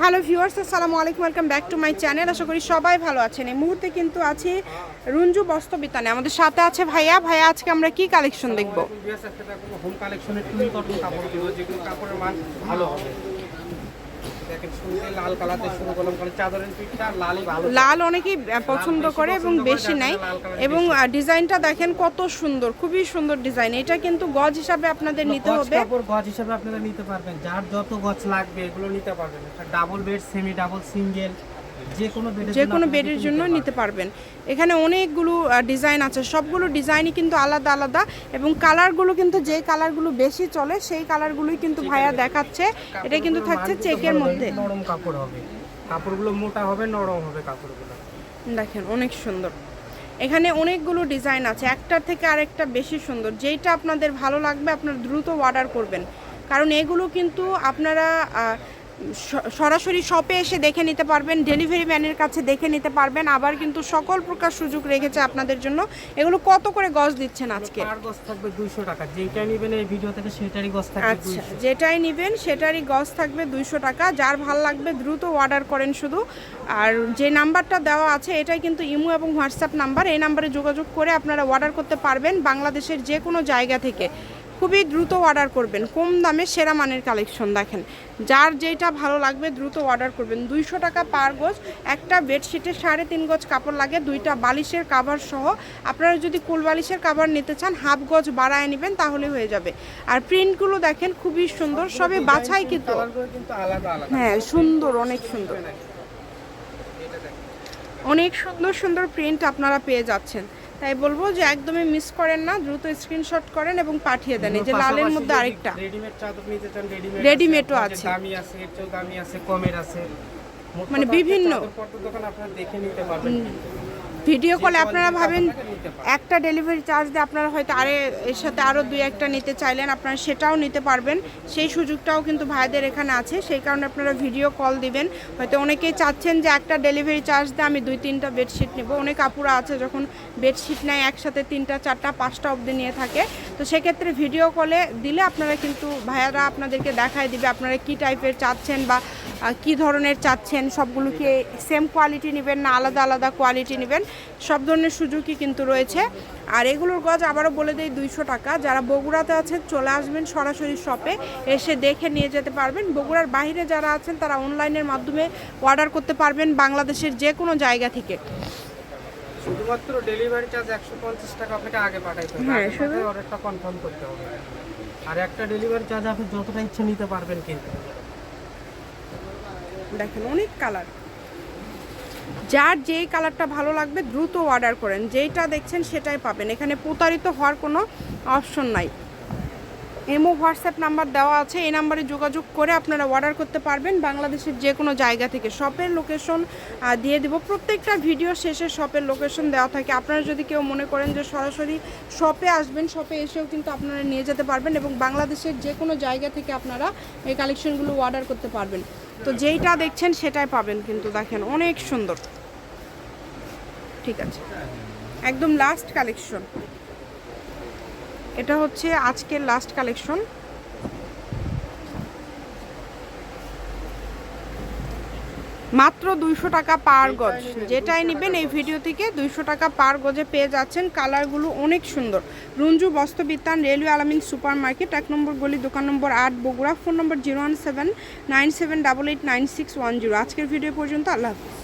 Hello viewers আসসালামু আলাইকুম welcome back to my channel আশা করি সবাই ভালো আছেন এই মুহূর্তে কিন্তু আছি রুঞ্জু বস্ত্রবিতানে আমাদের সাথে আছে ভাইয়া ভাইয়া আজকে আমরা কি কালেকশন দেখব হোম কালেকশনের টুই কটন কাপড়গুলো যেগুলো কাপড়ের মান ভালো হবে দেখেন লাল কালারতে শুরু করলাম কারণ চাদরের পিঠটা লালই ভালো। লাল অনেকেই পছন্দ করে এবং বেশি নাই। এবং ডিজাইনটা দেখেন কত সুন্দর খুবই সুন্দর ডিজাইন। এটা কিন্তু গজ হিসাবে আপনাদের নিতে হবে। কাপড় গজ হিসাবে আপনারা নিতে পারবেন। যার যত গজ লাগবে এগুলো নিতে পারবেন। Double bed semi double single যে কোনো বেডের জন্য নিতে পারবেন। এখানে অনেকগুলো ডিজাইন আছে। সবগুলো ডিজাইনই কিন্তু আলাদা আলাদা। এবং কালারগুলো কিন্তু যে কালারগুলো বেশি চলে সেই কালারগুলোই কিন্তু ভাইয়া দেখাচ্ছে। এটা কিন্তু থাকছে চেকের মধ্যে। নরম কাপড় হবে। কাপড়গুলো মোটা হবে নরম হবে কাপড়গুলো। দেখেন অনেক সুন্দর। এখানে অনেকগুলো ডিজাইন আছে। একটার থেকে আরেকটা বেশি সুন্দর। যেইটা আপনাদের ভালো লাগবে আপনারা দ্রুত অর্ডার করবেন। কারণ এগুলো কিন্তু আপনারা সরাসরি শপে এসে দেখে নিতে পারবেন ডেলিভারি ম্যানের কাছে দেখে নিতে পারবেন। আবার কিন্তু সকল প্রকার সুযোগ রেখেছে আপনাদের জন্য। এগুলো কত করে গজ দিচ্ছেন আজকে? পার গজ থাকবে 200 টাকা। যেটা নেবেন এই ভিডিও থেকে সেটারই গজ থাকবে আচ্ছা যেটাই নেবেন সেটারই গজ থাকবে দুইশো টাকা। যার ভালো লাগবে দ্রুত অর্ডার করেন শুধু। আর যে নাম্বারটা দেওয়া আছে এটাই কিন্তু ইমো এবং হোয়াটসঅ্যাপ নাম্বার। এই নাম্বারে যোগাযোগ করে আপনারা অর্ডার করতে পারবেন বাংলাদেশের যে কোনো জায়গা থেকে। খুবই দ্রুত অর্ডার করবেন। কম দামে সেরা মানের কালেকশন দেখেন। যার যেটা ভালো লাগবে দ্রুত অর্ডার করবেন। দুইশো টাকা পার গোজ, একটা বেডশিটে সাড়ে তিন গজ কাপড় লাগে, দুইটা বালিশের কাভার সহ। আপনারা যদি কুল বালিশের কাভার নিতে চান হাফ গজ বাড়ায় নেবেন, তাহলে হয়ে যাবে। আর প্রিন্টগুলো দেখেন, খুবই সুন্দর, সবে বাছাই কিন্তু। হ্যাঁ সুন্দর, অনেক সুন্দর। অনেক সুন্দর সুন্দর প্রিন্ট আপনারা পেয়ে যাচ্ছেন। তাই বলব যে একদমই মিস করেন না দ্রুত স্ক্রিনশট করেন এবং পাঠিয়ে দেন। এই যে লালের মধ্যে আরেকটা। রেডিমেড চাদর নিতে চান রেডিমেড Readymade-ও আছে। দামি আছে এর চেয়েও দামি আছে কমের আছে। মানে বিভিন্ন। দোকান আপনারা দেখে নিতে পারবেন ভিডিও কলে আপনারা ভাবেন। একটা ডেলিভারি চার্জ দিয়ে আপনারা হয়তো আরে এর সাথে আরও দুই একটা নিতে চাইলেন, আপনারা সেটাও নিতে পারবেন। সেই সুযোগটাও কিন্তু ভাইদের এখানে আছে, সেই কারণে আপনারা ভিডিও কল দিবেন। হয়তো অনেকেই চাচ্ছেন যে একটা ডেলিভারি চার্জ দিয়ে আমি দুই তিনটা বেডশিট নেব। অনেক আপুরা আছে যখন বেডশিট নেয় একসাথে তিনটা, চারটা, পাঁচটা অবধি নিয়ে থাকে। তো সেক্ষেত্রে ভিডিও কলে দিলে আপনারা কিন্তু ভাইয়ারা আপনাদেরকে দেখায় দিবে আপনারা কি টাইপের চাচ্ছেন বা কি ধরনের চাচ্ছেন সবগুলো কি সেম কোয়ালিটি নেবেন না আলাদা আলাদা কোয়ালিটি নেবেন? সব ধরনের সুযোগই কিন্তু রয়েছে। আর এগুলোর গজ আবারও বলে দেয় দুইশো টাকা। যারা বগুড়াতে আছেন চলে আসবেন সরাসরি শপে এসে দেখে নিয়ে যেতে পারবেন। বগুড়ার বাইরে যারা আছেন তারা অনলাইনের মাধ্যমে অর্ডার করতে পারবেন বাংলাদেশের যে কোনো জায়গা থেকে। শুধুমাত্র ডেলিভারি চার্জ একশো পঞ্চাশ টাকা আপনাকে আগে পাঠাইতে হবে। হ্যাঁ, অর্ডারটা কনফার্ম করতে হবে। আর একটা ডেলিভারি চার্জ আপনি যতটা ইচ্ছে নিতে পারবেন কিন্তু। দেখেন, অনেক কালার যার যেই কালারটা ভালো লাগবে, দ্রুত অর্ডার করেন। যেইটা দেখছেন, সেটাই পাবেন। এখানে প্রতারিত হওয়ার কোনো অপশন নাই। এমও হোয়াটসঅ্যাপ নাম্বার দেওয়া আছে। এই নাম্বারে যোগাযোগ করে আপনারা অর্ডার করতে পারবেন বাংলাদেশের যে কোনো জায়গা থেকে। শপের লোকেশন দিয়ে দিব। প্রত্যেকটা ভিডিও শেষে শপের লোকেশন দেওয়া থাকে। আপনারা যদি কেউ মনে করেন যে সরাসরি শপে আসবেন শপে এসেও কিন্তু আপনারা নিয়ে যেতে পারবেন এবং বাংলাদেশের যে কোনো জায়গা থেকে আপনারা এই কালেকশনগুলো অর্ডার করতে পারবেন। তো যেইটা দেখছেন সেটাই পাবেন কিন্তু দেখেন, অনেক সুন্দর। ঠিক আছে। একদম লাস্ট কালেকশন এটা হচ্ছে আজকের লাস্ট কালেকশন মাত্র দুইশো টাকা পার গজ। যেটাই নেবেন এই ভিডিও থেকে দুইশো টাকা পার গজে পেয়ে যাচ্ছেন। কালারগুলো অনেক সুন্দর। Ranju Bastrabitan railway Alamin super market এক নম্বর গলি দোকান নম্বর আট বগুড়া। ফোন নম্বর zero one seven nine seven double eight nine six one zero আজকের ভিডিও পর্যন্ত আল্লাহ হাফিজ।